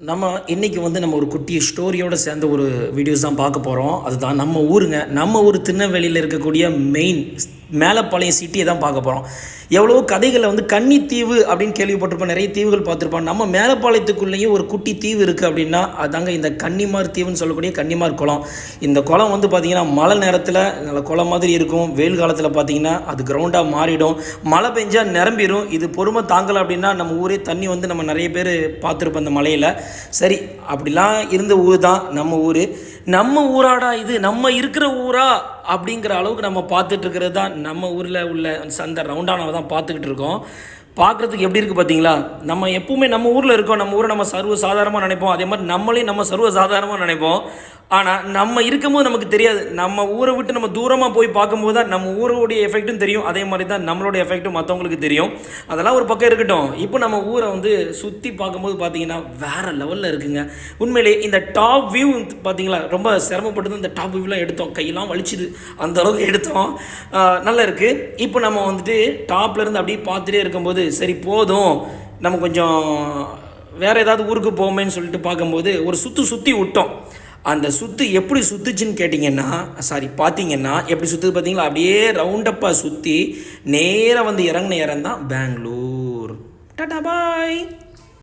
நம்ம இன்றைக்கி வந்து நம்ம ஒரு குட்டி ஸ்டோரியோடு சேர்ந்த ஒரு வீடியோஸ் தான் பார்க்க போகிறோம் அதுதான் நம்ம ஊருங்க. நம்ம ஊர் திருநெல்வேலியில் இருக்கக்கூடிய மெயின் மேலப்பாளையம் சிட்டியை தான் பார்க்க போகிறோம் எவ்வளோ கதைகளை வந்து கன்னி தீவு அப்படின்னு கேள்விப்பட்டிருப்போம். நிறைய தீவுகள் பார்த்துருப்போம். நம்ம மேலப்பாளையத்துக்குள்ளேயும் ஒரு குட்டி தீவு இருக்குது அப்படின்னா அதாங்க இந்த கன்னிமார் தீவுன்னு சொல்லக்கூடிய கன்னிமார் குளம். இந்த குளம் வந்து பார்த்திங்கன்னா மழை நேரத்தில் நல்ல குளம் மாதிரி இருக்கும். வெயில் காலத்தில் பார்த்தீங்கன்னா அது கிரவுண்டாக மாறிடும். மழை பெஞ்சால் நிரம்பிடும் இது பொறுமை தாங்கலை அப்படின்னா நம்ம ஊரே தண்ணி வந்து நம்ம நிறைய பேர் பார்த்துருப்போம் இந்த மலையில். சரி அப்படிலாம் இருந்த ஊர் தான் நம்ம ஊர். நம்ம ஊராடா இது நம்ம இருக்கிற ஊரா அப்படிங்கிற அளவுக்கு நம்ம பார்த்துட்டு இருக்கிறது தான் நம்ம ஊரில் உள்ள அந்த ரவுண்டானவை தான் பார்த்துக்கிட்டு இருக்கோம். பார்க்குறதுக்கு எப்படி இருக்குது பார்த்தீங்களா? நம்ம எப்பவுமே நம்ம ஊரில் இருக்கோம். நம்ம ஊரை நம்ம சர்வ சாதாரணமாக நினைப்போம். அதே மாதிரி நம்மளையும் நம்ம சர்வ சாதாரணமாக நினைப்போம். ஆனால் நம்ம இருக்கும்போது நமக்கு தெரியாது. நம்ம ஊரை விட்டு நம்ம தூரமாக போய் பார்க்கும்போது தான் நம்ம ஊரோடைய எஃபெக்ட்டும் தெரியும். அதே மாதிரி தான் நம்மளோட எஃபெக்ட்டும் மற்றவங்களுக்கு தெரியும். அதெல்லாம் ஒரு பக்கம் இருக்கட்டும். இப்போ நம்ம ஊரை வந்து சுற்றி பார்க்கும்போது பார்த்தீங்கன்னா வேறு லெவலில் இருக்குங்க. உண்மையிலே இந்த டாப் வியூ பார்த்தீங்களா ரொம்ப சிரமப்பட்டு தான் இந்த டாப் வியூலாம் எடுத்தோம். கையெல்லாம் வலிச்சுது. அந்த அளவுக்கு எடுத்தோம். நல்லா இருக்குது இப்போ நம்ம வந்துட்டு டாப்லேருந்து அப்படியே பார்த்துட்டே இருக்கும்போது சரி போதும். நம்ம கொஞ்சம் வேறு ஏதாவது ஊருக்கு போவோமேன்னு சொல்லிட்டு பார்க்கும்போது ஒரு சுற்று சுற்றி விட்டோம். அந்த சுற்று எப்படி சுற்றுச்சுன்னு கேட்டிங்கன்னா சாரி பார்த்தீங்கன்னா எப்படி சுற்றுது பார்த்தீங்களா? அப்படியே ரவுண்டப்பாக சுற்றி நேராக வந்து இறங்கின இறந்தான் தான் பெங்களூர். டாடா பாய்.